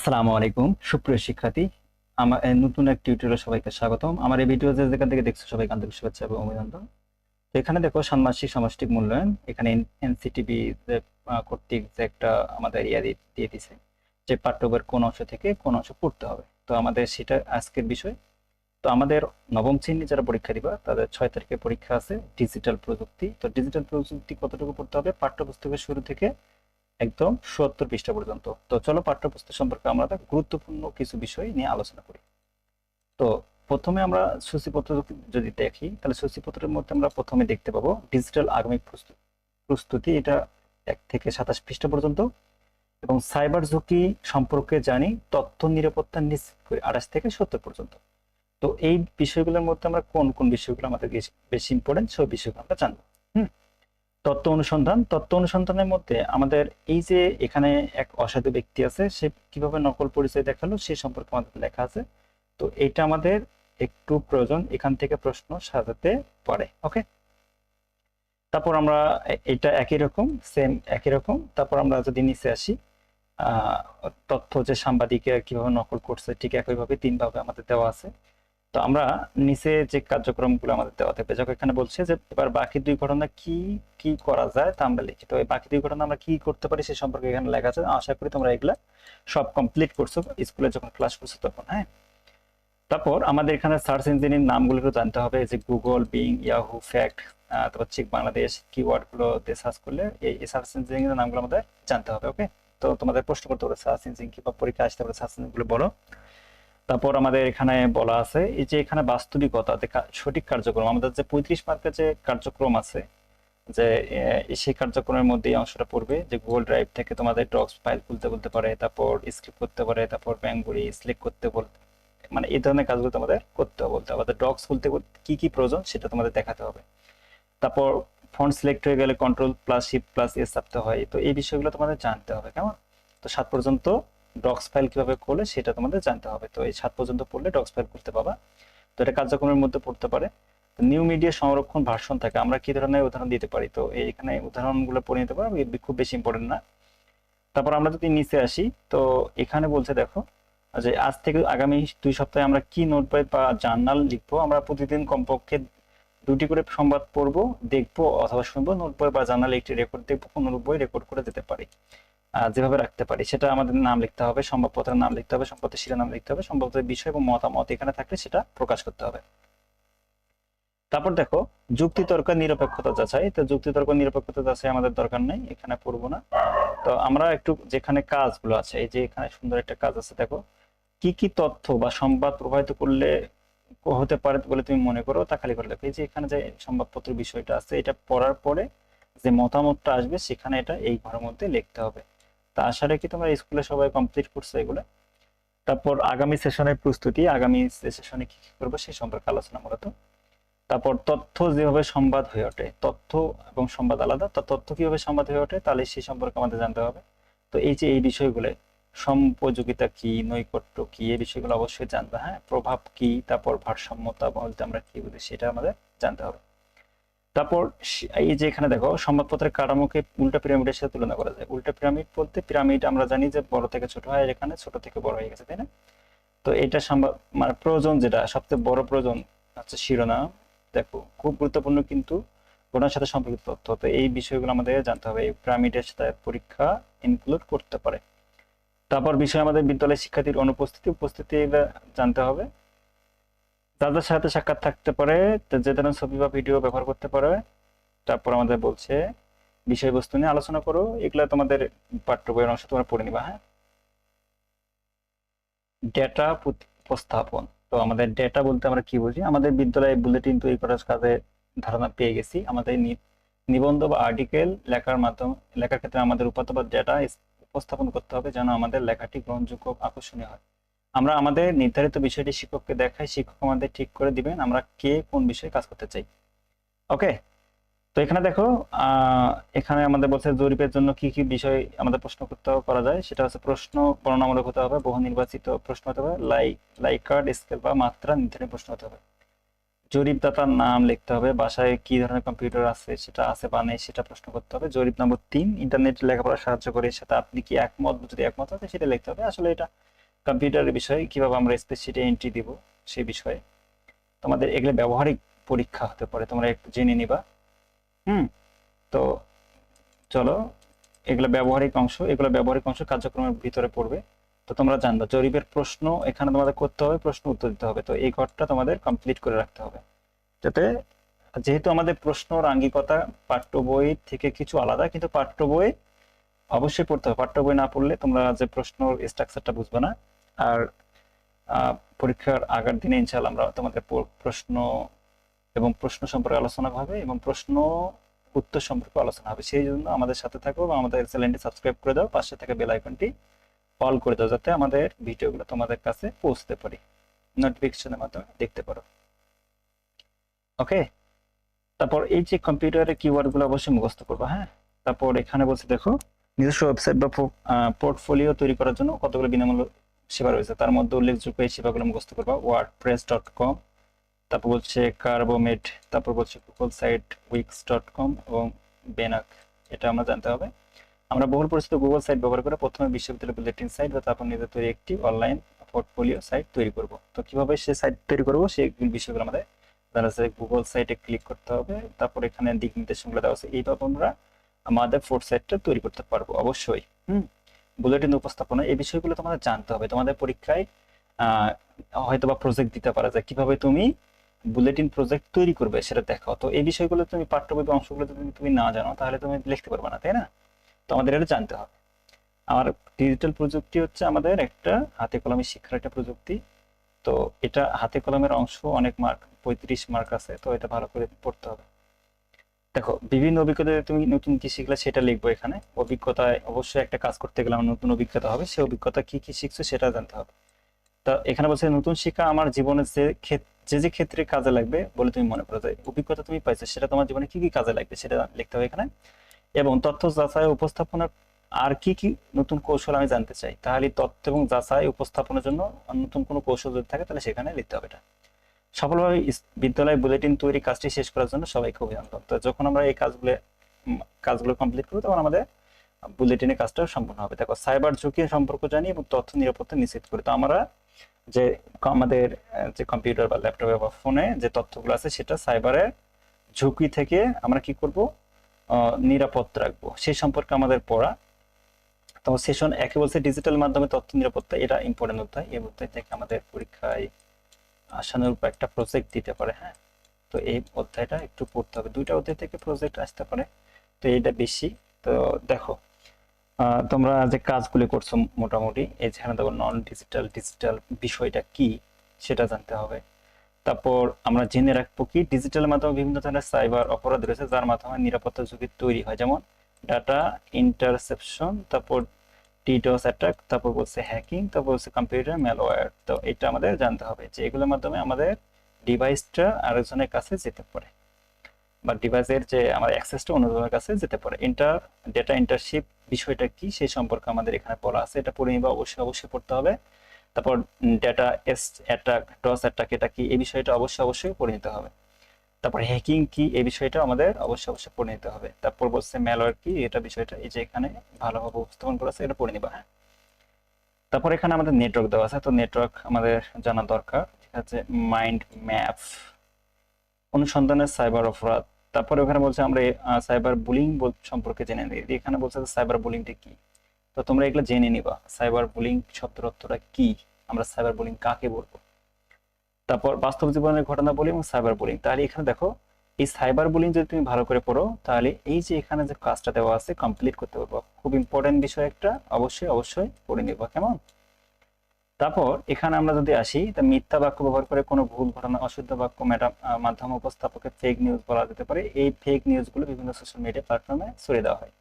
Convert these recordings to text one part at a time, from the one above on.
আসসালামু আলাইকুম। সুপ্রিয় শিক্ষার্থী, আমার নতুন এক টিউটোরিয়ালে সবাইকে স্বাগতম। আমার এই ভিডিও যে যেখান থেকে দেখছ সবাইকে আন্তরিক শুভেচ্ছা এবং অভিনন্দন। তো এখানে দেখো ষান্মাসিক সামষ্টিক মূল্যায়ন। এখানে এনসিটিভি কর্তৃক যে একটা আমাদের ইয়া দিয়ে দিছে যে পাঠ্য বইয়ের কোন অংশ থেকে কোন অংশ পড়তে হবে। তো আমাদের সেটা আজকের বিষয়। তো আমাদের নবম শ্রেণি যারা পরীক্ষা দিবা, তাদের ছয় তারিখে পরীক্ষা আছে ডিজিটাল প্রযুক্তি। তো ডিজিটাল প্রযুক্তি কতটুকু পড়তে হবে? পাঠ্যপুস্তকের শুরু থেকে একদম সত্তর পৃষ্ঠা পর্যন্ত। তো চলো পাঠ্যপুস্তক সম্পর্কে আমরা গুরুত্বপূর্ণ কিছু বিষয় নিয়ে আলোচনা করি। তো প্রথমে আমরা সূচিপত্র যদি দেখি, তাহলে সূচিপত্রের মধ্যে আমরা প্রথমে দেখতে পাবো ডিজিটাল আগামিক প্রস্তুতি প্রস্তুতি এটা এক থেকে সাতাশ পৃষ্ঠা পর্যন্ত। এবং সাইবার ঝুঁকি সম্পর্কে জানি, তথ্য নিরাপত্তা নিশ্চিত করি আঠাশ থেকে সত্তর পর্যন্ত। তো এই বিষয়গুলোর মধ্যে আমরা কোন কোন বিষয়গুলো আমাদের বেশি- ইম্পর্টেন্ট সেই বিষয়গুলো আমরা জানব। তত্ত্ব অনুসন্ধান। তত্ত্ব অনুসন্ধানের মধ্যে আমাদের এই যে এখানে এক অসাধু ব্যক্তি আছে, সে কীভাবে নকল পরিচয় দেখাল সে সম্পর্কে আমাদের লেখা আছে। তো এটা আমাদের একটু প্রয়োজন, এখান থেকে প্রশ্ন সাজাতে পারে, ওকে? তারপর আমরা এটা একই রকম সেম একই রকম। তারপর আমরা যদি নিচে আসি তথ্য যে সাংবাদিকের কীভাবে নকল করছে, ঠিক একইভাবে তিনভাবে আমাদের দেওয়া আছে। তো আমরা নিচে যে কার্যক্রমগুলো আমাদের দেওয়া থাকবে যখন এখানে বলছে যে এবার বাকি দুই ঘটনা কি কি করা যায় তা আমরা লিখি। তো এই বাকি দুই ঘটনা আমরা কি করতে পারি সে সম্পর্কে এখানে লেখা আছে। আশা করি তোমরা এগুলা সব কমপ্লিট করছ, স্কুলে যখন ক্লাস করছ তখন হ্যাঁ? তারপর আমাদের এখানে সার্চ ইঞ্জিনের নামগুলো জানতে হবে যে গুগল বিং ইয়াহু ফ্যাক্ট তারপর চেক বাংলাদেশ কিওয়ার্ডগুলো দিয়ে সার্চ করলে এই সার্চ ইঞ্জিনের নামগুলো আমাদের জানতে হবে ওকে তো তোমাদের প্রশ্ন করতে পারে সার্চ ইঞ্জিন কিংবা পরীক্ষা আসতে পারে সার্চ ইঞ্জিনগুলো বলো। তারপর আমাদের এখানে বলা আছে, এই যে এখানে বাস্তবিকতা সঠিক কার্যক্রম, আমাদের যে পঁয়ত্রিশ মার্কের যে কার্যক্রম আছে, যে সেই কার্যক্রমের মধ্যে এই অংশটা পড়বে, যে গুগল ড্রাইভ থেকে তোমাদের ডক্স ফাইল খুলতে বলতে পারে, তারপর স্ক্রিপ্ট করতে পারে, তারপর ব্যাঙ্গুরি সিলেক্ট করতে বলতে মানে এই ধরনের কাজগুলো তোমাদের করতে হবে, বলতে হবে। ডক্স খুলতে কি কি প্রয়োজন সেটা তোমাদের দেখাতে হবে। তারপর ফন্ট সিলেক্ট হয়ে গেলে control plus shift plus S চাপতে হয়, তো এই বিষয়গুলো তোমাদের জানতে হবে, কেমন? তো সাত পর্যন্ত ডক্স ফাইল কীভাবে খোলে সেটা তোমাদের জানতে হবে। তো এই সাত পর্যন্ত পড়লে ডক্স ফাইল খুলতে পাবা। তো এটা কার্যক্রমের মধ্যে পড়তে পারে। নিউ মিডিয়া সংরক্ষণ ভার্সন থাকে। আমরা কি ধরনের উদাহরণ দিতে পারি? তো এই এখানে উদাহরণগুলো পড়ে নিতে পারো এ- খুব বেশি ইম্পর্টেন্ট না। তারপর আমরা যদি নিচে আসি, তো এখানে বলছে দেখো, যে আজ থেকে আগামী দুই সপ্তাহে আমরা কি নোট বা জার্নাল লিখব? আমরা প্রতিদিন কমপক্ষে দুটি করে সংবাদ পড়ব, দেখব অথবা শুনব। নোট বই বা জার্নাল একটি রেকর্ড দেখব কোনো বই রেকর্ড করে দিতে পারি। যেভাবে রাখতে পারি, সেটা আমাদের নাম লিখতে হবে সংবাদপত্রের নাম লিখতে হবে সংবাদের শিরোনাম লিখতে হবে সংবাদের বিষয় এবং মতামত এখানে থাকলে সেটা প্রকাশ করতে হবে। তারপর দেখো, যুক্তি, তর্ক, নিরপেক্ষতা যাচাই। তো যুক্তি, তর্ক, নিরপেক্ষতা যাচাই আমাদের দরকার নেই, এখানে পড়ব না। তো আমরা একটু যেখানে কাজগুলো আছে, এই যে এখানে সুন্দর একটা কাজ আছে, দেখো। কি কি তথ্য বা সংবাদ প্রবাহিত করলে হতে পারে বলে তুমি মনে করো, তা খালি করে লেখো এই যে এখানে যে সংবাদপত্র বিষয়টা আছে, এটা পড়ার পরে যে মতামতটা আসবে, সেখানে এটা এই ঘরের মধ্যে লিখতে হবে। তা আশা রাখি তোমরা স্কুলে সবাই কমপ্লিট করছ এগুলো। তারপর আগামী সেশনের প্রস্তুতি, আগামী সেশনে কি কি করব সেই সম্পর্কে আলোচনা মূলত। তারপর তথ্য যেভাবে সংবাদ হয়ে ওঠে, তথ্য এবং সংবাদ আলাদা, তো তথ্য কীভাবে সংবাদ হয়ে ওঠে তাহলে সেই সম্পর্কে আমাদের জানতে হবে। তো এই যে এই বিষয়গুলো, সম্পযোগিতা কি, নৈকট্য কি, এই বিষয়গুলো অবশ্যই জানবে হ্যাঁ? প্রভাব কি, তারপর ভারসাম্যতা বলতে আমরা কি বুঝি সেটা আমাদের জানতে হবে। তারপর এই যে এখানে দেখো, সংবাদপত্রের কাঠামোকে উল্টা পিরামিডের সাথে তুলনা করা যায়। উল্টা পিরামিড বলতে পিরামিড আমরা জানি যে বড় থেকে ছোট হয়, আর এখানে ছোট থেকে বড় হয়ে গেছে, তাই না? তো এটা সম্ভব মানে প্রয়োজন যেটা, সবচেয়ে বড় প্রয়োজন হচ্ছে শিরোনাম। দেখো, খুব গুরুত্বপূর্ণ কিন্তু ঘটনার সাথে সম্পর্কিত তথ্য। তো এই বিষয়গুলো আমাদের জানতে হবে, এই পিরামিডের সাথে পরীক্ষা ইনক্লুড করতে পারে। তারপর বিষয় আমাদের বিদ্যালয়ের শিক্ষার্থীর অনুপস্থিতি, উপস্থিতি জানতে হবে। যাদের সাথে সাক্ষাৎ থাকতে পারে যে ধরনের ছবি বা ভিডিও ব্যবহার করতে পারে, তারপর আমাদের বলছে, বিষয়বস্তু নিয়ে আলোচনা করো, এগুলা তোমাদের পাঠ্য বইয়ের অংশ তোমরা পড়ে নিবা হ্যাঁ? ডেটা উপস্থাপন তো আমাদের ডেটা বলতে আমরা কি বুঝি? আমাদের বিদ্যালয়ে বুলেটিন তৈরি করার কাজে ধারণা পেয়ে গেছি। আমাদের নিবন্ধ বা আর্টিকেল লেখার মাধ্যম লেখার ক্ষেত্রে আমাদের উপাত্ত বা ডেটা উপস্থাপন করতে হবে যেন আমাদের লেখাটি গ্রহণযোগ্য আকর্ষণীয় হয়। আমরা আমাদের নির্ধারিত বিষয়টি শিক্ষককে দেখাই, শিক্ষক আমাদের ঠিক করে দিবেন আমরা কে কোন বিষয়ে কাজ করতে চাই। ওকে? তো এখানে দেখো এখানে আমাদের বলছে জরিপের জন্য কি কি বিষয় আমাদের প্রশ্ন করতে করা যায়। সেটা হচ্ছে প্রশ্ন বর্ণনামূলক হতে হবে, বহু নির্বাচিত প্রশ্ন হতে হবে লাইক লাইক কার্ড, স্কেল বা মাত্রা নির্ধারণী প্রশ্ন হতে হবে। জরিপদাতার নাম লিখতে হবে, বাসায় কি ধরনের কম্পিউটার আছে, সেটা আছে বা নেই, সেটা প্রশ্ন করতে হবে। জরিপ নম্বর তিন, ইন্টারনেট লেখাপড়া সাহায্য করে সেটা আপনি কি একমত, যদি একমত আছে সেটা লিখতে হবে। আসলে এটা কম্পিউটারের বিষয় কীভাবে আমরা স্পেসিটে এন্ট্রি দিব সেই বিষয়ে। তোমাদের এগুলো ব্যবহারিক পরীক্ষা হতে পারে, তোমরা একটু জেনে নিবা। হুম? তো চলো, এগুলো ব্যবহারিক অংশ, এগুলো ব্যবহারিক অংশ কার্যক্রমের ভিতরে পড়বে। তো তোমরা জানবা, জরিপের প্রশ্ন, এখানে তোমাদের করতে হবে, প্রশ্ন উত্তর দিতে হবে। তো এই ঘরটা তোমাদের কমপ্লিট করে রাখতে হবে। যাতে যেহেতু আমাদের প্রশ্নর আঙ্গিকতা, পাঠ্য বই থেকে কিছু আলাদা, কিন্তু পাঠ্য বই অবশ্যই পড়তে হবে। পাঠ্য বই না পড়লে তোমরা যে প্রশ্নর স্ট্রাকচারটা বুঝবে না আর পরীক্ষার আগের দিনে ইনশাআল্লাহ আমরা তোমাদের প্রশ্ন এবং প্রশ্ন সম্পর্কে আলোচনা হবে এবং প্রশ্ন উত্তর সম্পর্কে আলোচনা হবে। সেই জন্য আমাদের সাথে থাকো এবং আমাদের চ্যানেলটি সাবস্ক্রাইব করে দাও। পাশে থাকা বেল আইকনটি অল করে দাও যাতে আমাদের ভিডিওগুলো তোমাদের কাছে পৌঁছতে পারি। নোটিফিকেশনের মাধ্যমে দেখতে পারো। ওকে? তারপর এই যে কম্পিউটারের কিওয়ার্ডগুলো অবশ্যই মুখস্থ করব হ্যাঁ? তারপর এখানে বলছে দেখো, নিজস্ব ওয়েবসাইট বা পোর্টফোলিও তৈরি করার জন্য কতগুলো বিনামূল্য সেবা রয়েছে। তার মধ্যে উল্লেখযোগ্য এই সেবাগুলো মুখস্থ করবা। ওয়ার্ড প্রেস ডট কম তারপর বলছে কার্বোমেট তারপর বলছে Google site Wix dot com এবং বেনাক এটা আমরা জানতে হবে। আমরা বহুল পরিচিত গুগল সাইট ব্যবহার করে প্রথমে বিশ্ববিদ্যালয় বুলেটিন সাইট বা তারপর নিজের তৈরি একটি অনলাইন পোর্টফোলিও সাইট তৈরি করব। তো কীভাবে সে সাইট তৈরি করব সেই বিষয়গুলো আমাদের জানা আছে। গুগল সাইটে ক্লিক করতে হবে, তারপর এখানে দিক নির্দেশনগুলো দেওয়া আছে। এইভাবে আমরা আমাদের ফোর্ট সাইটটা তৈরি করতে পারব অবশ্যই। হুম? বুলেটিন উপস্থাপনা, এই বিষয়গুলো তোমাদের জানতে হবে। তোমাদের পরীক্ষায় হয়তো বা প্রজেক্ট দিতে পারা যায় কীভাবে তুমি বুলেটিন প্রজেক্ট তৈরি করবে, সেটা দেখাও। তো এই বিষয়গুলো তুমি পাঠ্য অংশগুলো যদি তুমি না জানো, তাহলে তুমি লিখতে পারবে না, তাই না? তো আমাদের এটা জানতে হবে। আর ডিজিটাল প্রযুক্তি হচ্ছে আমাদের একটা হাতে কলমে শিক্ষার একটা প্রযুক্তি। তো এটা হাতে কলমের অংশ অনেক মার্ক পঁয়ত্রিশ মার্ক আছে, তো এটা ভালো করে পড়তে হবে। দেখো, বিভিন্ন অভিজ্ঞতায় তুমি নতুন কি শিখলে সেটা লিখব এখানে। অভিজ্ঞতায় অবশ্যই একটা কাজ করতে গেলে আমার নতুন অভিজ্ঞতা হবে। সেই অভিজ্ঞতা কি কি শিখছো সেটা জানতে হবে। তা এখানে বলছে, নতুন শিক্ষা আমার জীবনে যে যে যে ক্ষেত্রে কাজে লাগবে বলে তুমি মনে করো। অভিজ্ঞতা তুমি পাইছো, সেটা তোমার জীবনে কি কি কাজে লাগবে সেটা লিখতে হবে এখানে। এবং তথ্য যাচাই উপস্থাপনার আর কি কি নতুন কৌশল আমি জানতে চাই, তাহলে তথ্য এবং যাচাই উপস্থাপনের জন্য নতুন কোনো কৌশল যদি থাকে তাহলে সেখানে লিখতে হবে এটা। সফলভাবে বিদ্যালয় বুলেটিন তৈরি কাজটি শেষ করার জন্য সবাইকে অভিনন্দন। তো যখন আমরা এই কাজগুলো কাজগুলো কমপ্লিট করব, তখন আমাদের বুলেটিনের কাজটা সম্পূর্ণ হবে। দেখো সাইবার ঝুঁকি সম্পর্ক জানি এবং তথ্য নিরাপত্তা নিশ্চিত করি। তো আমরা যে আমাদের যে কম্পিউটার বা ল্যাপটপে বা ফোনে যে তথ্যগুলো আছে, সেটা সাইবারের ঝুঁকি থেকে আমরা কি করব? নিরাপদ রাখব। সেই সম্পর্কে আমাদের পড়া। তো সেশন একে বলছে ডিজিটাল মাধ্যমে তথ্য নিরাপত্তা। এটা ইম্পর্টেন্ট অধ্যায়। এই অধ্যায় থেকে আমাদের পরীক্ষায় আশানুরূপ একটা প্রজেক্ট দিতে পারে হ্যাঁ? তো এই অধ্যায়টা একটু পড়তে হবে। দুইটা অধ্যায় থেকে প্রজেক্ট আসতে পারে, তো এইটা বেশি। তো দেখো তোমরা যে কাজগুলি করছ মোটামুটি, এই যেখানে দেখো নন ডিজিটাল ডিজিটাল বিষয়টা কি, সেটা জানতে হবে। তারপর আমরা জেনে রাখব কি ডিজিটাল মাধ্যমে বিভিন্ন ধরনের সাইবার অপরাধ রয়েছে, যার মাধ্যমে নিরাপত্তা ঝুঁকি তৈরি হয়। যেমন ডাটা ইন্টারসেপশন তারপর ডিডোস অ্যাটাক তারপর বলছে হ্যাকিং তারপর বলছে কম্পিউটার ম্যালওয়্যার তো এটা আমাদের জানতে হবে যে এগুলোর মাধ্যমে আমাদের ডিভাইসটা আরেকজনের কাছে যেতে পারে বা ডিভাইসের যে আমার অ্যাক্সেসটা অন্যজনের কাছে যেতে পারে। ইন্টার ডেটা ইন্টারশিপ বিষয়টা কি সেই সম্পর্কে আমাদের এখানে পড়া আছে, এটা পড়ে নিবা, অবশ্যই অবশ্যই পড়তে হবে। তারপর data S attack DoS attack এটা কি? এই বিষয়টা অবশ্যই অবশ্যই পড়ে নিতে হবে। তারপর হ্যাকিং কি, এই বিষয়টা আমাদের অবশ্যই অবশ্যই পড়ে নিতে হবে। তারপর বলছে ম্যালওয়্যার কি, এটা বিষয়টা, এই যে এখানে ভালোভাবে উপস্থাপন করা আছে, এটা পড়ে নিবা হ্যাঁ। তারপর এখানে আমাদের নেটওয়ার্ক দেওয়া আছে, তো নেটওয়ার্ক আমাদের জানা দরকার। ঠিক আছে মাইন্ড ম্যাপ অনুসন্ধানের সাইবার অপরাধ। তারপরে ওখানে বলছে আমরা সাইবার বুলিং, সম্পর্কে জেনে নিই। এখানে বলছে সাইবার বুলিংটা কি? তো তোমরা এগুলো জেনে নিবা সাইবার বুলিং শব্দের কি? আমরা সাইবার বুলিং কাকে বলব? তারপর বাস্তব জীবনের ঘটনা বলি এবং সাইবার বুলিং তাহলে এখানে দেখো, এই সাইবার বুলিং যদি তুমি ভালো করে পড়ো, তাহলে এই যে এখানে যে কাজটা দেওয়া আছে কমপ্লিট করতে পারব। খুব ইম্পর্টেন্ট বিষয় একটা, অবশ্যই অবশ্যই পড়ে নিবা, কেমন? তারপর এখানে আমরা যদি আসি, তা মিথ্যা বাক্য ব্যবহার করে কোনো ভুল ঘটনা, অশুদ্ধ বাক্য, ম্যাডাম মাধ্যম উপস্থাপকে ফেক নিউজ বলা যেতে পারে। এই ফেক নিউজগুলো বিভিন্ন সোশ্যাল মিডিয়া প্ল্যাটফর্মে ছড়িয়ে দেওয়া হয়।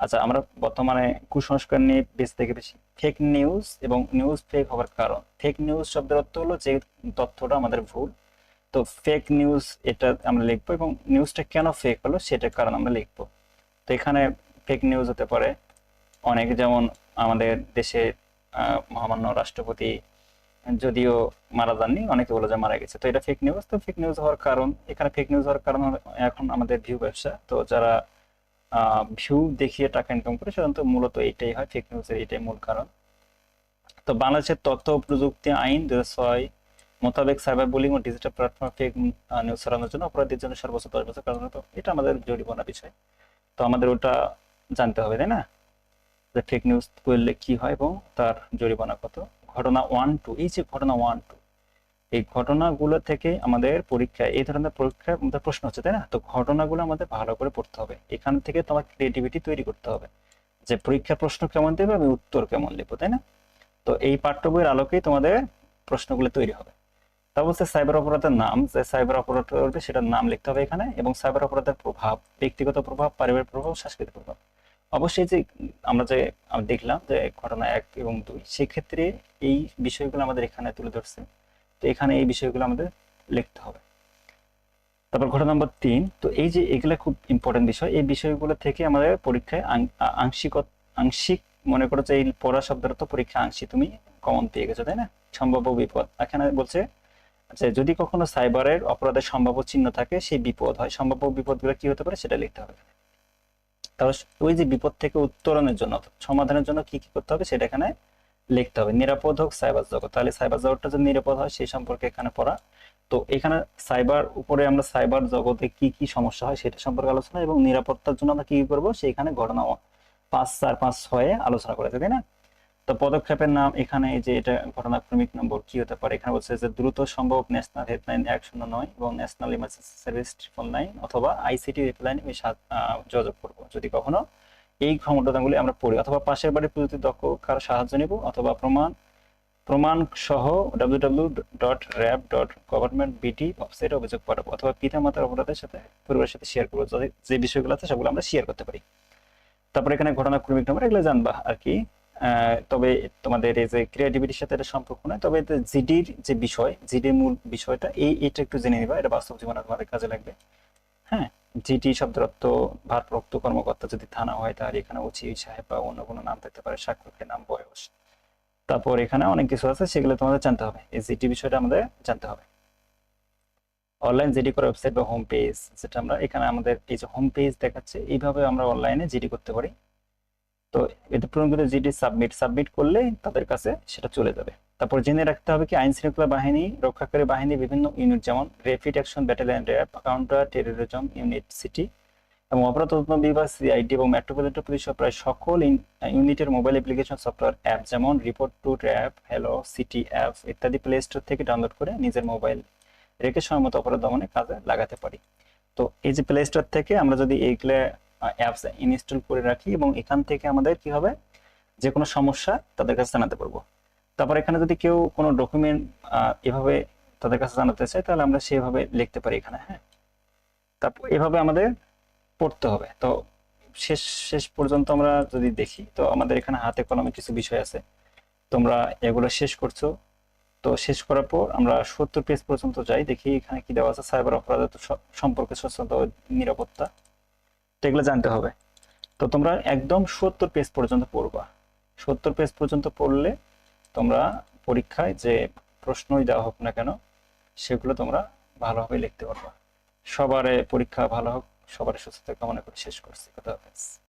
আচ্ছা আমরা বর্তমানে কুসংস্কার নিয়ে বেশি থেকে বেশি ফেক নিউজ এবং নিউজ ফেক হওয়ার কারণ। ফেক নিউজ শব্দের অর্থ হলো যে তথ্যটা আমাদের ভুল। তো ফেক নিউজ এটা আমরা লিখব এবং নিউজটা কেন ফেক হলো সেটার কারণ আমরা লিখব। তো এখানে ফেক নিউজ হতে পারে অনেক, যেমন আমাদের দেশে মহামান্য রাষ্ট্রপতি যদিও মারা যাননি, অনেকে বলে যে মারা গেছে। তো এটা ফেক নিউজ তো ফেক নিউজ হওয়ার কারণ, এখানে ফেক নিউজ হওয়ার কারণ এখন আমাদের ভিউ ব্যবসা তো যারা ভিউ দেখিয়ে টাকা ইনকাম করে সাধারণত মূলত এইটাই হয় ফেক নিউজের এটাই মূল কারণ। তো বাংলাদেশের তথ্য প্রযুক্তি আইন দু ছয় মোতাবেক সাইবার বুলিং ও ডিজিটাল প্ল্যাটফর্ম ফেক নিউজ ছড়ানোর জন্য অপরাধীর জন্য সর্বোচ্চ দশ বছর কারণ এটা আমাদের জরিমানা বিষয়। তো আমাদের ওটা জানতে হবে, তাই না? যে ফেক নিউজ করলে কি হয় এবং তার জরিমানা কত? ঘটনা ওয়ান টু এই যে ঘটনা ওয়ান টু এই ঘটনাগুলো থেকে আমাদের পরীক্ষায়, এই ধরনের পরীক্ষার মধ্যে প্রশ্ন হচ্ছে, তাই না? তো ঘটনাগুলো আমাদের ভালো করে পড়তে হবে। এখান থেকে তোমার ক্রিয়েটিভিটি তৈরি করতে হবে। যে পরীক্ষার প্রশ্ন কেমন দেবে আমি উত্তর কেমন লিখব, তাই না? তো এই পাঠ্য বইয়ের আলোকেই তোমাদের প্রশ্নগুলো তৈরি হবে। তা বলছে সাইবার অপরাধের নাম। যে সাইবার অপরাধ করবে, সেটার নাম লিখতে হবে এখানে এবং সাইবার অপরাধের প্রভাব, ব্যক্তিগত প্রভাব, পারিবারিক প্রভাব, সাংস্কৃতিক প্রভাব। অবশ্যই যে আমরা যে দেখলাম যে ঘটনা এক এবং দুই, সেক্ষেত্রে এই বিষয়গুলো আমাদের এখানে তুলে ধরছে। তো এখানে এই বিষয়গুলো আমাদের লিখতে হবে। তারপর ঘটনা নম্বর তিন, তো এই যে এগুলো খুব ইম্পর্টেন্ট বিষয়, এই বিষয়গুলো থেকে আমাদের পরীক্ষায় আংশিক আংশিক মনে করো যে এই পড়া শব্দটা তো পরীক্ষা আংশিক, তুমি কমন পেয়ে গেছো, তাই না? সম্ভাব্য বিপদ। এখানে বলছে যে যদি কখনো সাইবারের অপরাধের সম্ভাব্য চিহ্ন থাকে, সেই বিপদ হয়। সম্ভাব্য বিপদগুলো কি হতে পারে সেটা লিখতে হবে তাহলে ওই যে বিপদ থেকে উত্তরণের জন্য সমাধানের জন্য কি কি করতে হবে, সেটা এখানে লিখতে হবে। নিরাপদ হোক, সাইবার জগৎ। তাহলে সাইবার জগৎটা যদি নিরাপদ হয়, সেই সম্পর্কে এখানে পড়া। তো এখানে সাইবার, উপরে আমরা সাইবার জগতে কি কি সমস্যা হয় সেটা সম্পর্কে আলোচনা এবং নিরাপত্তার জন্য আমরা কি কি করব, সেইখানে ঘটনা পাঁচ, চার, পাঁচ, ছয়ে আলোচনা করেছে, তাই না? তো পদক্ষেপের নাম এখানে যে এটা ঘটনাক্রমিক নম্বর কি হতে পারে? এখানে বলছে যে দ্রুত সম্ভব ন্যাশনাল হেল্পলাইন এক শূন্য নয় এবং national emergency service triple nine অথবা আইসিটি হেল্পলাইন আমি যোগাযোগ করব। যদি কখনো এই ক্ষমতাগুলি আমরা পড়ি। অথবা পাশের বাড়ির প্রযুক্তি দক্ষ কার সাহায্য নিব? অথবা প্রমাণ প্রমাণ সহ W W dot RAB dot government BD ওয়েবসাইটে অভিযোগ পাঠাবো। অথবা পিতা মাতার অপরাধের সাথে পরিবারের সাথে শেয়ার করব। যে বিষয়গুলো আছে সেগুলো আমরা শেয়ার করতে পারি। তারপর এখানে ঘটনাক্রমিক নম্বর এগুলো জানবা আর কি। তবে তোমাদের এই যে ক্রিয়েটিভিটির সাথে এটা সম্পর্ক নয়। তবে জিডির যে বিষয় জিডির মূল বিষয়টা, এই, এটা একটু জেনে নিবা। এটা বাস্তব জীবনে তোমাদের কাজে লাগবে। হ্যাঁ? জিটি শব্দের অর্থ ভারপ্রাপ্ত কর্মকর্তা যদি থানা হয়, তাহলে এখানে ওসি সাহেব বা অন্য কোনো নাম থাকতে পারে, সাক্ষরকে নাম, বয়স। তারপর এখানে অনেক কিছু আছে, সেগুলো তোমাদের জানতে হবে। এই জিটি বিষয়টা আমাদের জানতে হবে। অনলাইন জিডি করার ওয়েবসাইট বা হোম পেজ যেটা আমরা এখানে আমাদের এই যে হোম পেজ দেখাচ্ছে, এইভাবে আমরা অনলাইনে জিডি করতে পারি। তো এটা পূরণ করে জিডি সাবমিট সাবমিট করলে তাদের কাছে সেটা চলে যাবে। তারপর জেনে রাখতে হবে কি আইন শৃঙ্খলা বাহিনী, রক্ষাকারী বাহিনী, বিভিন্ন ইউনিট যেমন rapid action battalion RAB counter terrorism unit CT এবং অপরাধ তদন্ত বিভাগ সিআইডি এবং মেট্রোপলিটন পুলিশ প্রায় সকল ইউনিটের মোবাইল অ্যাপ্লিকেশন সফটওয়্যার অ্যাপ যেমন report to RAB hello CT app ইত্যাদি প্লে স্টোর থেকে ডাউনলোড করে নিজের মোবাইল রেখে সময় মতো অপরাধ দমনে কাজে লাগাতে পারি। তো এই যে প্লে স্টোর থেকে আমরা যদি এইগুলো অ্যাপস ইনস্টল করে রাখি এবং এখান থেকে আমাদের কি হবে? যে কোনো সমস্যা তাদের কাছে জানাতে পারব। তারপর এখানে যদি কেউ কোনো ডকুমেন্ট এভাবে তাদের কাছে জানাতে চায়, তাহলে আমরা সেভাবে লিখতে পারি এখানে হ্যাঁ? তারপর এভাবে আমাদের পড়তে হবে। তো শেষ শেষ পর্যন্ত আমরা যদি দেখি, তো আমাদের এখানে হাতে কলমে কিছু বিষয় আছে। তোমরা এগুলো শেষ করছ। তো শেষ করার পর আমরা সত্তর পেজ পর্যন্ত যাই, দেখি এখানে কি দেওয়া আছে। সাইবার অপরাধ সম্পর্কে সচেতনতা নিরাপত্তা। এগুলো জানতে হবে। তো তোমরা একদম সত্তর পেজ পর্যন্ত পড়বা। সত্তর পেজ পর্যন্ত পড়লে তোমরা পরীক্ষায় যে প্রশ্নই দেওয়া হোক না কেন, সেগুলো তোমরা ভালোভাবে লিখতে পারবা। সবার পরীক্ষা ভালো হোক, সবার সুস্থতা মনে করে শেষ করছি। কথা